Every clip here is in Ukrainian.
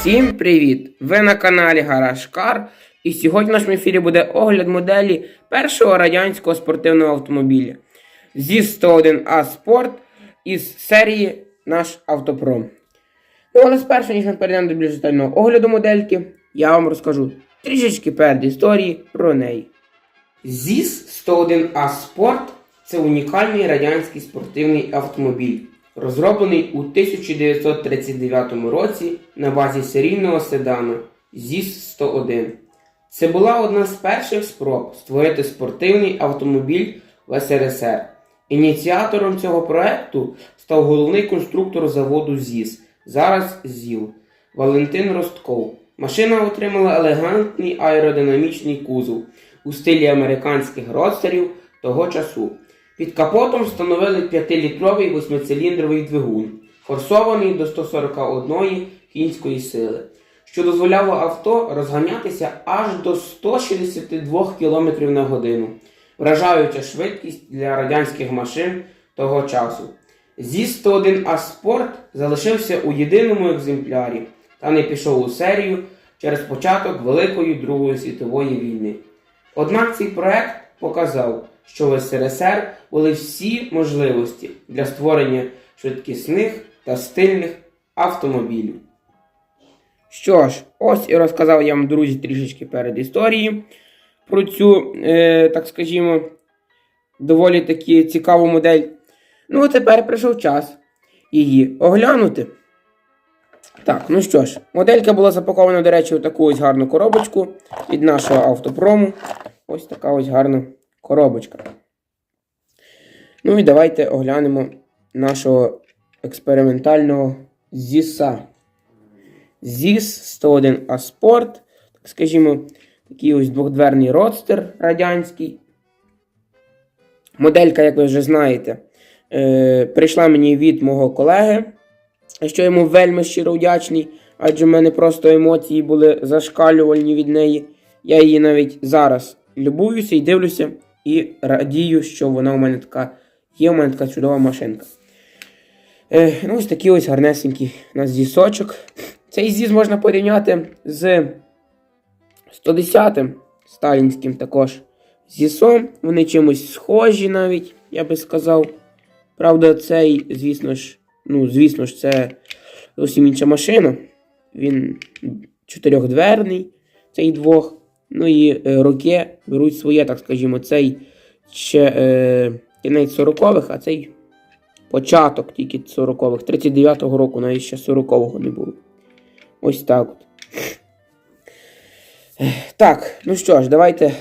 Всім привіт! Ви на каналі Гараж Кар. І сьогодні в нашому ефірі буде огляд моделі першого радянського спортивного автомобіля ЗІС-101А Спорт із серії Наш Автопром. Ну, але спершу, ніж ми перейдемо до більш детального огляду модельки, я вам розкажу трішечки перед історії про неї. ЗІС-101А Спорт це унікальний радянський спортивний автомобіль, розроблений у 1939 році на базі серійного седану ЗІС-101. Це була одна з перших спроб створити спортивний автомобіль в СРСР. Ініціатором цього проекту став головний конструктор заводу ЗІС, зараз ЗІЛ, Валентин Ростков. Машина отримала елегантний аеродинамічний кузов у стилі американських родстерів того часу. Під капотом встановили 5-літровий восьмициліндровий двигун, форсований до 141 кінської сили, що дозволяло авто розганятися аж до 162 км на годину, вражаюча швидкість для радянських машин того часу. ЗІС-101А Спорт залишився у єдиному екземплярі та не пішов у серію через початок Великої Другої світової війни. Однак цей проект показав, що в СРСР були всі можливості для створення швидкісних та стильних автомобілів. Що ж, ось і розказав я вам, друзі, трішечки перед історією про цю, е, так скажімо, доволі таки цікаву модель. Ну, а тепер прийшов час її оглянути. Так, ну що ж, моделька була запакована, до речі, у таку ось гарну коробочку від нашого автопрому. Ось така ось гарна коробочка. Ну і давайте оглянемо нашого експериментального ЗІСа. ЗІС 101 А Sport, так скажімо, такий ось двохдверний родстер радянський. Моделька, як ви вже знаєте, е, прийшла мені від мого колеги, що йому вельми щиро вдячний, адже в мене просто емоції були зашкалювальні від неї. Я її навіть зараз любуюся і дивлюся, і радію, що вона у мене така є, у мене така чудова машинка. Е, ну, ось такий ось гарнесенький у нас зісочок. Цей зіс можна порівняти з 110-м сталінським також зісом. Вони чимось схожі навіть, я би сказав. Правда, цей, звісно ж, ну, звісно ж, це зовсім інша машина. Він чотирьохдверний, цей двох. Ну і е, роки беруть своє, так скажімо, цей ще е, кінець 40-х, а цей початок тільки 40-х. 39-го року навіть ще 40-го не було. Ось так от. Так, ну що ж, давайте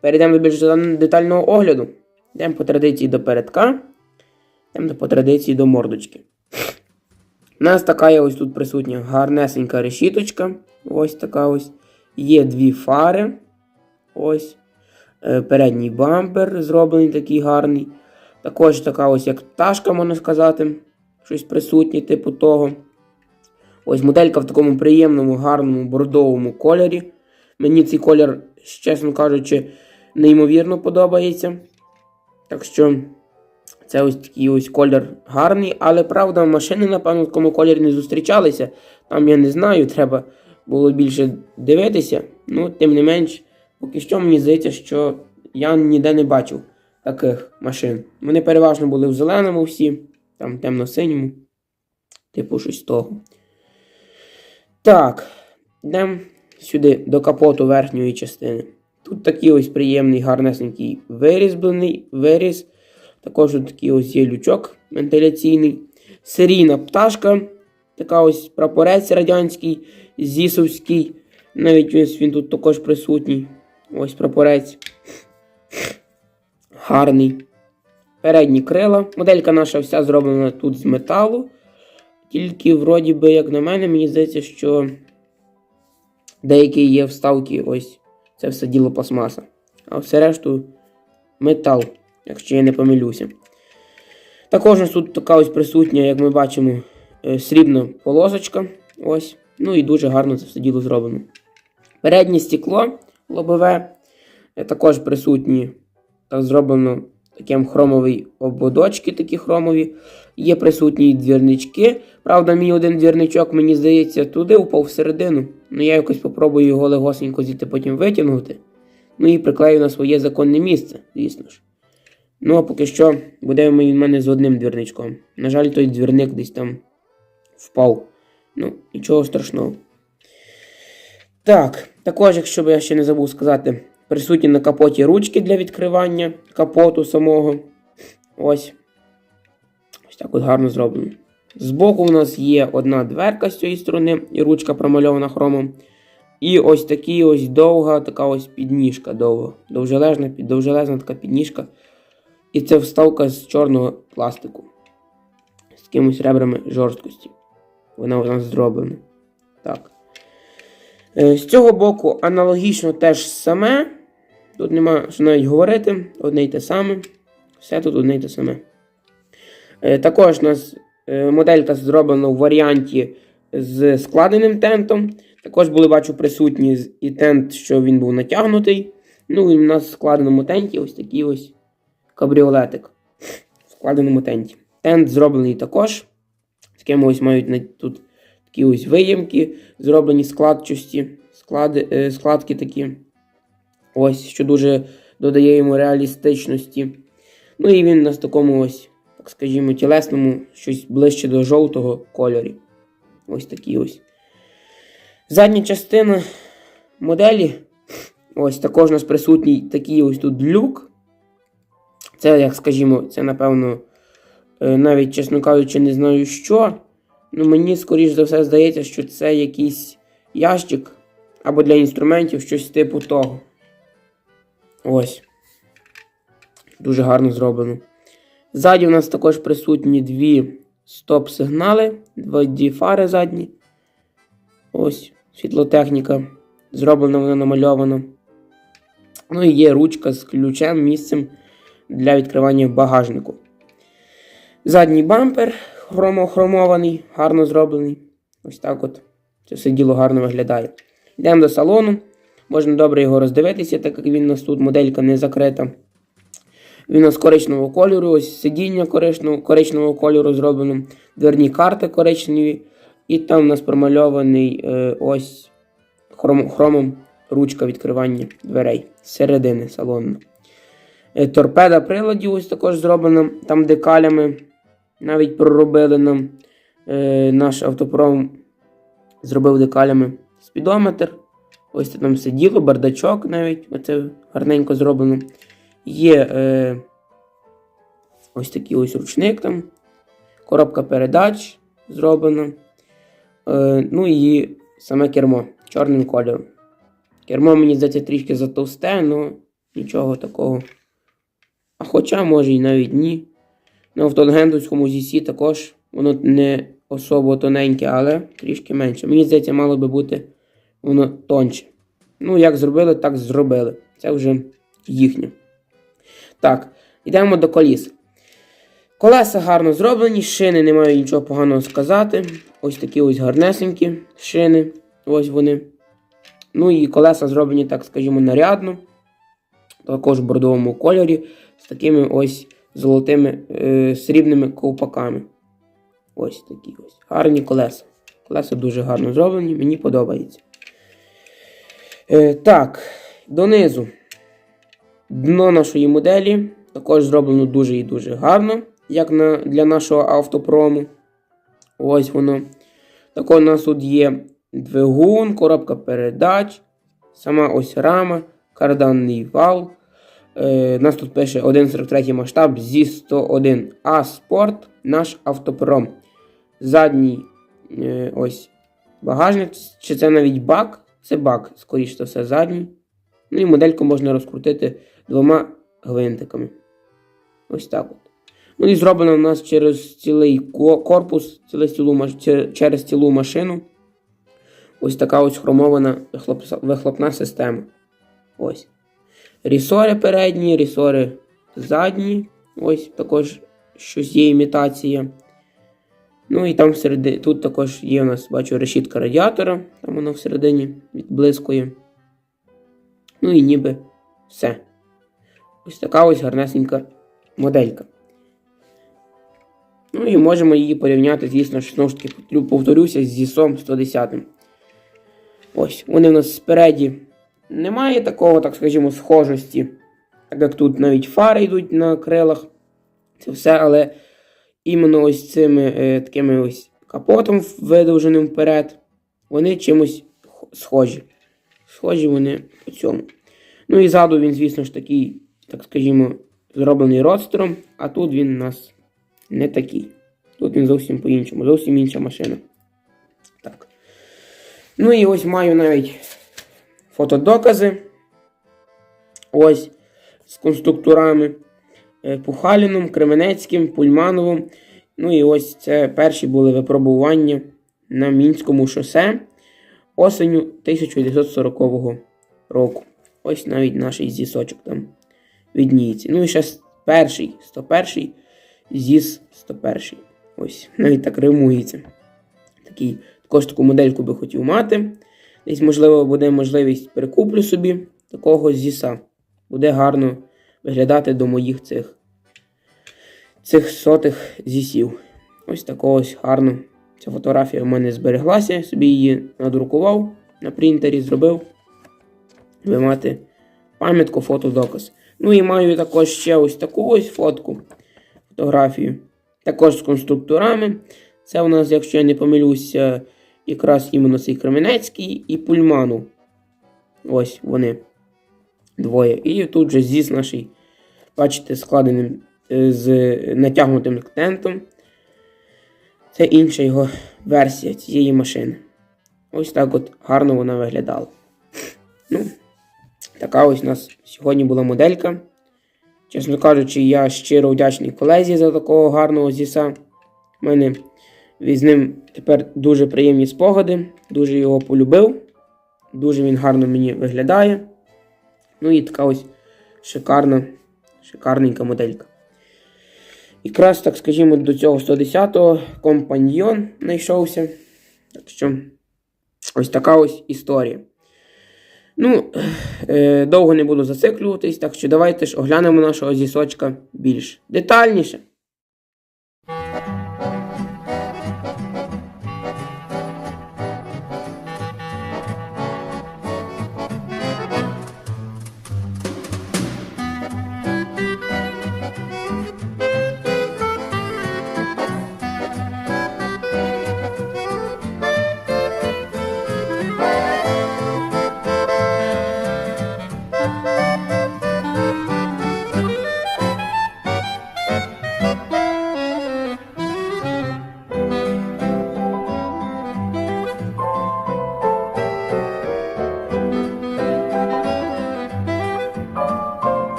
перейдемо до більш детального огляду. Йдемо по традиції до передка. Йдемо по традиції до мордочки. У нас така є ось тут присутня гарнесенька решіточка. Ось така ось. Є дві фари. Ось. Е, Передній бампер зроблений такий гарний. Також така ось як пташка, можна сказати. Щось присутнє, типу того. Ось моделька в такому приємному, гарному бордовому кольорі. Мені цей колір, чесно кажучи, неймовірно подобається. Так що це ось такий ось колір гарний, але правда, машини, напевно, в такому кольорі не зустрічалися. Там я не знаю, треба було більше дивитися. Ну, тим не менш, поки що мені здається, що я ніде не бачив таких машин. Вони переважно були в зеленому всі, там темно-синьому. Типу щось того. Так, йдемо сюди до капоту верхньої частини. Тут такий ось приємний, гарнесенький вирізблений виріз. Також такий ось є лючок вентиляційний. Серійна пташка. Така ось прапорець радянський, зісовський. Навіть ось він тут також присутній. Ось прапорець. Гарний. Передні крила. Моделька наша вся зроблена тут з металу. Тільки, вроді би, як на мене, мені здається, що деякі є вставки, ось це все діло пластмаса. А все решту метал, якщо я не помилюся. Також у нас тут така ось присутня, як ми бачимо, е, срібна полосочка. Ось. Ну і дуже гарно це все діло зроблено. Переднє стекло лобове е, також присутні. Так зроблено таким хромовий ободочки, такі хромові. Є присутні двірнички. Правда, мій один двірничок, мені здається, туди упав всередину. Ну я якось попробую його легосенько звідти потім витягнути. Ну і приклею на своє законне місце, звісно ж. Ну, а поки що буде в мене з одним двірничком. На жаль, той двірник десь там впав. Ну, нічого страшного. Так, також, якщо б я ще не забув сказати, присутні на капоті ручки для відкривання капоту самого. Ось. Ось так от гарно зроблено. Збоку у нас є одна дверка з цієї сторони, і ручка промальована хромом. І ось такі ось довга, така ось підніжка довга. Довжелезна, довжелезна така підніжка. І це вставка з чорного пластику. З якимось ребрами жорсткості. Вона у нас зроблена. Так. Е, З цього боку аналогічно теж саме. Тут нема що навіть говорити. Одне й те саме. Все тут одне й те саме. Е, Також у нас е, моделька зроблена в варіанті з складеним тентом. Також були, бачу, присутні і тент, що він був натягнутий. Ну і в нас в складеному тенті ось такий ось кабріолетик. В складеному тенті. Тент зроблений також. Такими ось мають тут такі ось виємки, зроблені складчості, склади, е, складки такі. Ось, що дуже додає йому реалістичності. Ну і він у нас такому ось, так скажімо, тілесному, щось ближче до жовтого кольорі. Ось такі ось. Задня частина моделі. Ось також у нас присутній такий ось тут люк. Це, як скажімо, це, напевно, навіть, чесно кажучи, не знаю що. Ну, мені, скоріш за все, здається, що це якийсь ящик або для інструментів щось типу того. Ось. Дуже гарно зроблено. Ззаді у нас також присутні дві стоп-сигнали, дві фари задні. Ось, світлотехніка. Зроблена вона намальована. Ну і є ручка з ключем, місцем для відкривання багажнику. Задній бампер хромохромований, гарно зроблений. Ось так от. Це все діло гарно виглядає. Йдемо до салону. Можна добре його роздивитися, так як він у нас тут моделька не закрита. Він у нас коричневого кольору, ось сидіння коричневого, коричневого кольору зроблено, дверні карти коричневі. І там у нас промальований е, ось хром, хромом ручка відкривання дверей з середини салону. Е, торпеда приладів ось також зроблена там декалями. Навіть проробили нам е, наш автопром зробив декалями спідометр. Ось це там сиділо, бардачок навіть. Оце гарненько зроблено. Є е, ось такий ось ручник там. Коробка передач зроблена. Е, ну і саме кермо чорним кольором. Кермо, мені здається, трішки затовсте, але нічого такого. А хоча, може і навіть ні. На автогендовському ZC також воно не особо тоненьке, але трішки менше. Мені здається, мало би бути воно тонче. Ну, як зробили, так зробили. Це вже їхнє. Так, йдемо до коліс. Колеса гарно зроблені, шини не маю нічого поганого сказати. Ось такі ось гарнесенькі шини. Ось вони. Ну і колеса зроблені, так скажімо, нарядно. Також в бордовому кольорі. З такими ось золотими е, срібними ковпаками. Ось такі ось. Гарні колеса. Колеса дуже гарно зроблені, мені подобається. Е, так, донизу. Дно нашої моделі також зроблено дуже і дуже гарно, як на, для нашого автопрому. Ось воно. Також у нас тут є двигун, коробка передач, сама ось рама, карданний вал. Е, нас тут пише 1,43 масштаб зі 101 А Спорт, наш автопром. Задній е, ось багажник, чи це навіть бак? Це бак, скоріш за все, задній. Ну і модельку можна розкрутити двома гвинтиками. Ось так от. Ну і зроблено у нас через цілий корпус, через цілу, машину. Ось така ось хромована вихлопна система. Ось. Рісори передні, рісори задні. Ось також щось є імітація. Ну і там всередині, тут також є у нас, бачу, решітка радіатора, там воно всередині відблискує. Ну і ніби все. Ось така ось гарнесенька моделька. Ну і можемо її порівняти, звісно знову ж таки, повторюся, з зісом 110. Ось, вони у нас спереді. Немає такого, так скажімо, схожості. Так як тут навіть фари йдуть на крилах. Це все, але іменно ось цими е, такими ось капотом видовженим вперед, вони чимось схожі. Схожі вони по цьому. Ну і ззаду він, звісно ж, такий, так скажімо, зроблений родстером, а тут він у нас не такий. Тут він зовсім по-іншому, зовсім інша машина. Так. Ну і ось маю навіть фотодокази. Ось з конструкторами. Е, Пухаліном, Кременецьким, Пульмановим. Ну і ось це перші були випробування на Мінському шосе осенню 1940 року. Ось навіть наш зісочок там відніється. Ну і ще перший, 101 зіс 101. Ось, навіть так римується. Такий, також таку модельку би хотів мати. Десь, можливо, буде можливість перекуплю собі такого зіса. Буде гарно виглядати до моїх цих, цих сотих зісів. Ось такого ось гарно. Ця фотографія в мене збереглася, собі її надрукував на принтері, зробив. Ви мати пам'ятку, фотодоказ. Ну і маю також ще ось таку ось фотку, фотографію. Також з конструкторами. Це у нас, якщо я не помилюся, якраз іменно цей Кременецький і Пульманов. Ось вони двоє. І тут же зіс наший, бачите, складеним е, з натягнутим тентом. Це інша його версія цієї машини. Ось так от гарно вона виглядала. Ну, така ось у нас сьогодні була моделька. Чесно кажучи, я щиро вдячний колезі за такого гарного зіса. У мене з ним тепер дуже приємні спогади. Дуже його полюбив. Дуже він гарно мені виглядає. Ну і така ось шикарна, шикарненька моделька. Якраз, так скажімо, до цього 110-го компаньйон знайшовся. Так що ось така ось історія. Ну, е, довго не буду зациклюватись, так що давайте ж оглянемо нашого зісочка більш детальніше.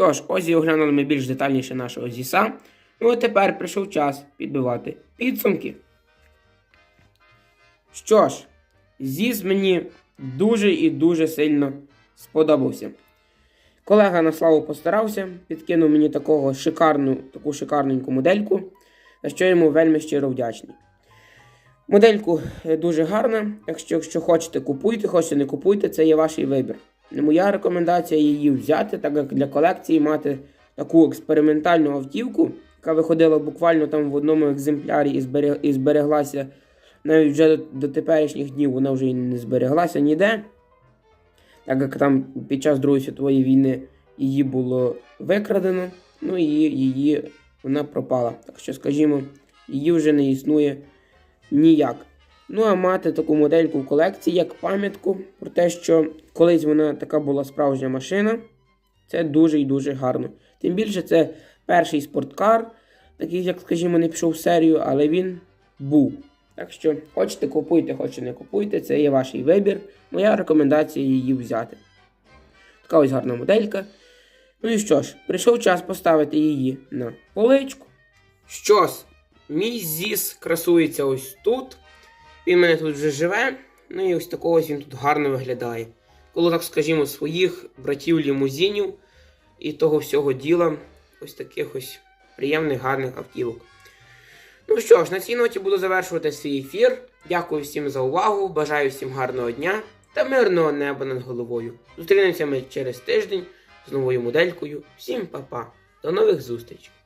Що ж, ось і оглянули ми більш детальніше нашого зіса. Ну а тепер прийшов час підбивати підсумки. Що ж, ЗІС мені дуже і дуже сильно сподобався. Колега на славу постарався, підкинув мені такого шикарну, таку шикарненьку модельку, за що йому вельми щиро вдячний. Модельку е, дуже гарна, так що, якщо хочете, купуйте, хочете не купуйте, це є ваш вибір. Моя рекомендація її взяти, так як для колекції мати таку експериментальну автівку, яка виходила буквально там в одному екземплярі і, зберег, і збереглася навіть вже до, до теперішніх днів вона вже і не збереглася ніде. Так як там під час Другої світової війни її було викрадено, ну і її вона пропала. Так що, скажімо, її вже не існує ніяк. Ну, а мати таку модельку в колекції як пам'ятку про те, що колись вона така була справжня машина, це дуже і дуже гарно. Тим більше це перший спорткар, такий, як, скажімо, не пішов в серію, але він був. Так що, хочете купуйте, хочете не купуйте, це є ваш вибір. Моя рекомендація її взяти. Така ось гарна моделька. Ну і що ж, прийшов час поставити її на поличку. Що ж, мій ЗІС красується ось тут. Він мене тут вже живе. Ну і ось такого ось він тут гарно виглядає. Коли, так скажімо, своїх братів лімузинів і того всього діла, ось таких ось приємних гарних автівок. Ну що ж, на цій ноті буду завершувати свій ефір. Дякую всім за увагу, бажаю всім гарного дня та мирного неба над головою. Зустрінемося ми через тиждень з новою моделькою. Всім па-па. До нових зустрічей!